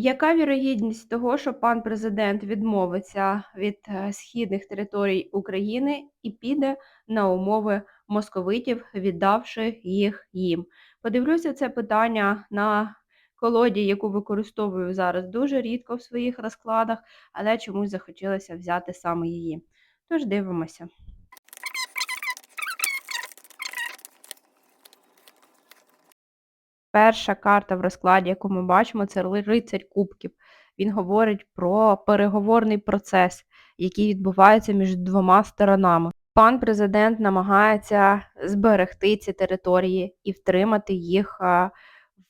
Яка вірогідність того, що пан президент відмовиться від е, східних територій України і піде на умови московитів, віддавши їх їм? Подивлюся це питання на колоді, яку використовую зараз дуже рідко в своїх розкладах, але чомусь захотілося взяти саме її. Тож дивимося. Перша карта в розкладі, яку ми бачимо, це рицарь кубків. Він говорить про переговорний процес, який відбувається між двома сторонами. Пан президент намагається зберегти ці території і втримати їх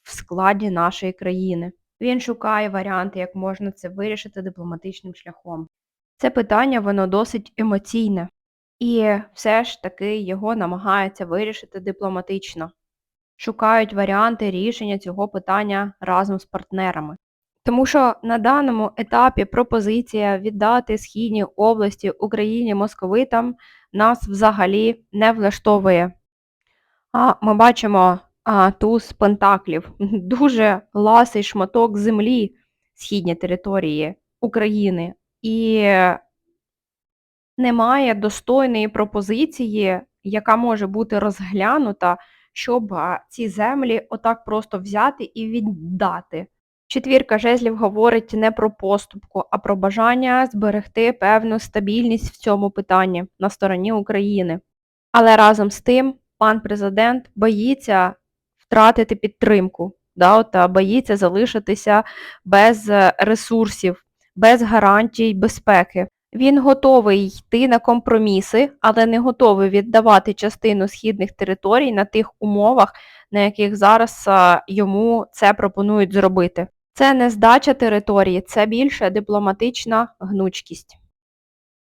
в складі нашої країни. Він шукає варіанти, як можна це вирішити дипломатичним шляхом. Це питання воно досить емоційне, і все ж таки його намагаються вирішити дипломатично шукають варіанти рішення цього питання разом з партнерами. Тому що на даному етапі пропозиція віддати східні області Україні московитам нас взагалі не влаштовує. А ми бачимо а, туз пентаклів, дуже ласий шматок землі, східні території України, і немає достойної пропозиції, яка може бути розглянута щоб ці землі отак просто взяти і віддати. Четвірка жезлів говорить не про поступку, а про бажання зберегти певну стабільність в цьому питанні на стороні України. Але разом з тим пан президент боїться втратити підтримку, да, от, боїться залишитися без е, ресурсів, без гарантій безпеки. Він готовий йти на компроміси, але не готовий віддавати частину східних територій на тих умовах, на яких зараз йому це пропонують зробити. Це не здача території, це більше дипломатична гнучкість.